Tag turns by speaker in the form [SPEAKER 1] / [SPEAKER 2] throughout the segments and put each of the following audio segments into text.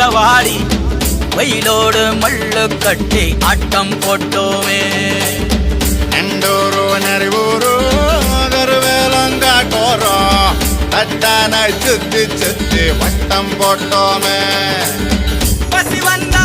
[SPEAKER 1] சூறவாடி வெயிலோடு மல்லு கட்டி ஆட்டம் போட்டோமே.
[SPEAKER 2] நெண்டோரோ நெறிவோரோ தருவேலங்காட்டோரோ தட்டான சுத்தி சுத்தி வட்டம் போட்டோமே.
[SPEAKER 1] பசி வந்தா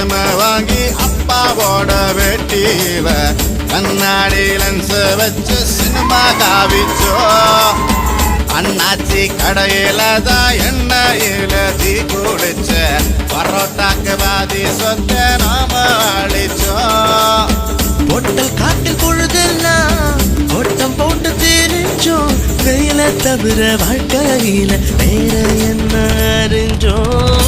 [SPEAKER 2] பைசா வாங்கி அப்பாவோட வெட்டியில கண்ணாடி லென்ஸ் வச்சு சினிமா காவிச்சோ அண்ணாச்சி கடையில தான் எண்ணெயில தீ குடிச்ச. பரோட்டாக்கு பாதி சொத்த நாம அழிச்சோம்
[SPEAKER 3] பொட்டல் காட்டில் பொழுதெல்லாம் ஓட்டம் போட்டு திரிஞ்சோம் வெயில தவிர வாழ்க்கையில வேற என்ன அறிஞ்சோம்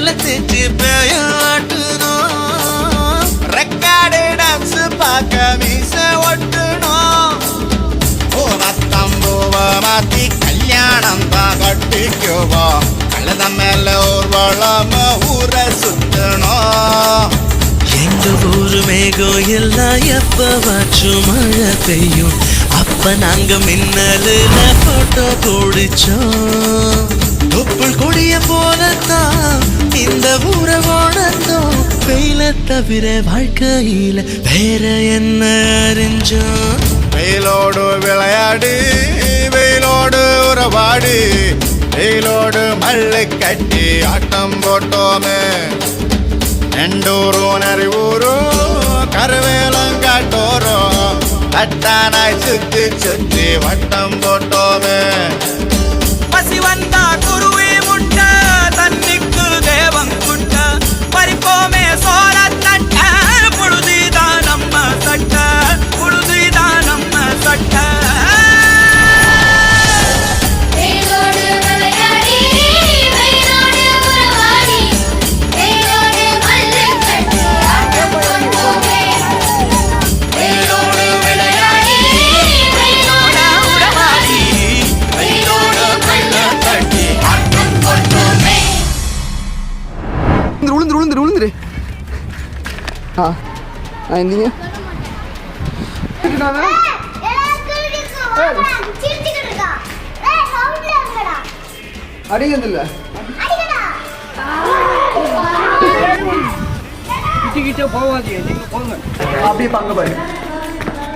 [SPEAKER 3] மண்ணுல தேச்சு பேயாட்டுனோம்
[SPEAKER 2] ரெக்கார்டு டான்ஸ் பார்க்க மீச ஒட்டுனோம் பூவத்தம்பூவ மாத்தி கல்யாணம் தான் கட்டிக்குவோம். கழுத மேல ஊர்வலம் ஊரை சுத்தணும்.
[SPEAKER 3] எங்க ஊரு மேகம் எல்லாம் எப்பவாச்சும் மழை பெய்யும். அப்ப நாங்க மின்னலுல போட்டோ பிடிச்சோம். இந்த ஓடத்தோம் வெயில தவிர வாழ்க்கையில வேற என்ன அறிஞ்சோம்?
[SPEAKER 2] வெயிலோடு விளையாடி வெயிலோடு உறவாடி. வெயிலோடு மல்லு கட்டி ஆட்டம் போட்டோமே. எண்டூரும் நரிவூரும் கருவேலங்காட்டோரும் தட்டானாய் சுத்தி சுத்தி வட்டம் போட்டோமே.
[SPEAKER 1] பசி வந்தா
[SPEAKER 4] ஆ ஆ எந்திங்க அடிக்கிறதில்ல. அப்படியே இப்ப அங்க பாரு.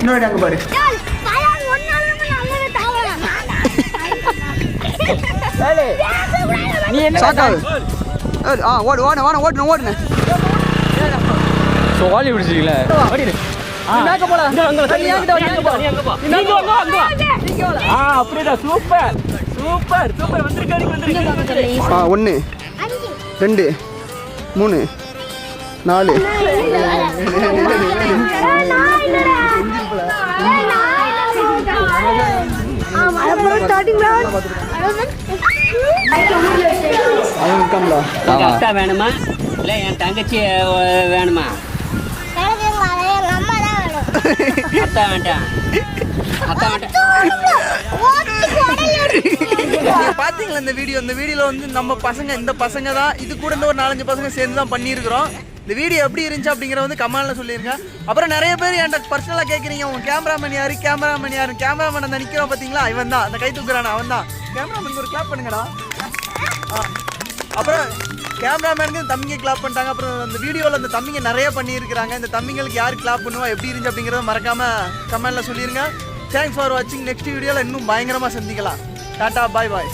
[SPEAKER 4] இன்னொரு அங்க பாரு.
[SPEAKER 1] நீ என்ன
[SPEAKER 4] சாக்காது ஏய், ஆ ஓடு ஓடு ஓடு ஓடுன. ஓடுன
[SPEAKER 1] சோழி பிடிச்சிக்கல ஓடிடு மேக்க போலாம். இங்க அங்க தள்ளி என்கிட்ட வா எங்க போ. நீ அங்க போ நீங்க அங்க வா. அங்க வா ஆ அப்படிடா சூப்பர். சூப்பர். சூப்பர். வந்திருக்காரு வந்திருக்காரு
[SPEAKER 4] ஆ ஒன்று ரெண்டு மூணு நாலு. அவன்
[SPEAKER 5] வேணுமா? இல்ல என் தங்கச்சி வேணுமா? அத்தா வேண்டாம். அத்தா வேண்டாம்.
[SPEAKER 6] பாத்தீங்களா இந்த வீடியோ? இந்த வீடியோல வந்து நம்ம பசங்க இந்த பசங்க தான் இது கூட இந்த ஒரு நாலஞ்சு பசங்க சேர்ந்து தான் பண்ணியிருக்கிறோம். இந்த வீடியோ எப்படி இருந்துச்சு அப்படிங்கிறத வந்து கமெண்ட்ல சொல்லிருங்க. அப்புறம் நிறைய பேர் என்கிட்ட பர்சனலா கேக்குறீங்க உங்க கேமராமேன் யாரு? கேமராமேன் யாரு? கேமராமேன் அந்த நிக்கிறான் பாத்தீங்களா? இவன் தான் அந்த கை தூக்குறான அவன் தான். கேமராமேன் ஒரு கிளாப் பண்ணுங்கடா. அப்புறம் கேமராமேனுக்கு தம்பிங்க கிளாப் பண்ணிட்டாங்க. அப்புறம் அந்த வீடியோவில் அந்த தம்பிங்க நிறைய பண்ணியிருக்கிறாங்க. இந்த தம்பிங்களுக்கு யார் கிளாப் பண்ணுவா எப்படி இருந்துச்சு அப்படிங்கிறத மறக்காமல் கமெண்டில் சொல்லிடுங்க தேங்க்ஸ் ஃபார் வாட்சிங் நெக்ஸ்ட் வீடியோவில் இன்னும் பயங்கரமாக சந்திக்கலாம். டாட்டா பாய் பாய்